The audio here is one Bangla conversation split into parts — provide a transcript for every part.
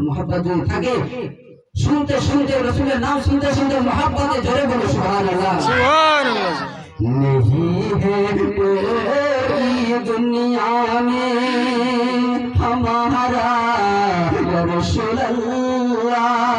মোহাব্বত যদি থাকে শুনতে শুনতে রসুলের নাম শুনতে শুনতে মোহাব্বতে জোরে বলো সুবহানাল্লাহ সুবহানাল্লাহ नहीं है कोई दुनिया में हमारा या रसूल अल्लाह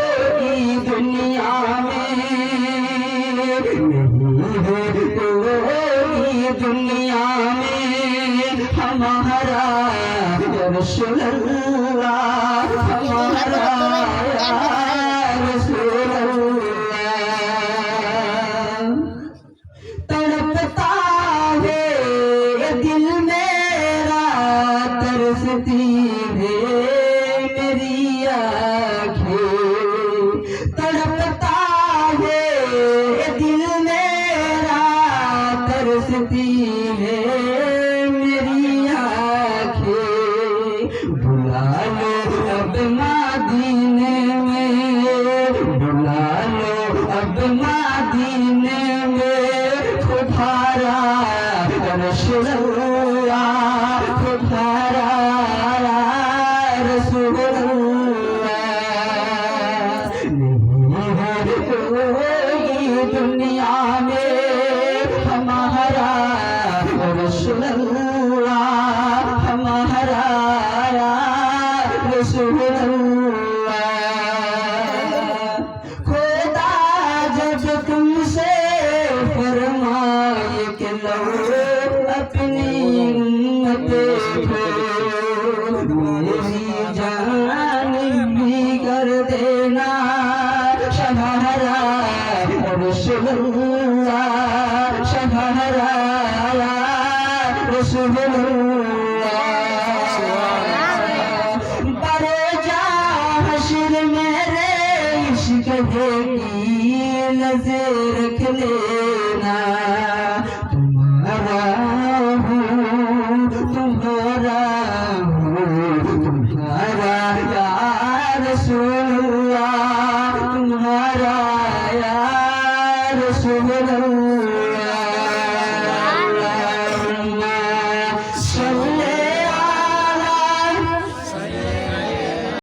या रसूल अल्लाह हमारा या रसूल अल्लाह तड़पता है ये दिल मेरा तरसती है मेरी आँखें तड़पता है ये दिल मेरा तरसती है दुनिया में हमारा रसूलुल्लाह हमारा रसूलुल्लाह खुदा जब तुमसे फरमाए कि लो রসুল্লাহ সাহারা রসুল্লাহ বারে যা হাসির মেরে ইশক ভেগি নজর রখ লেনা তোমারা হুম তোমারা হুম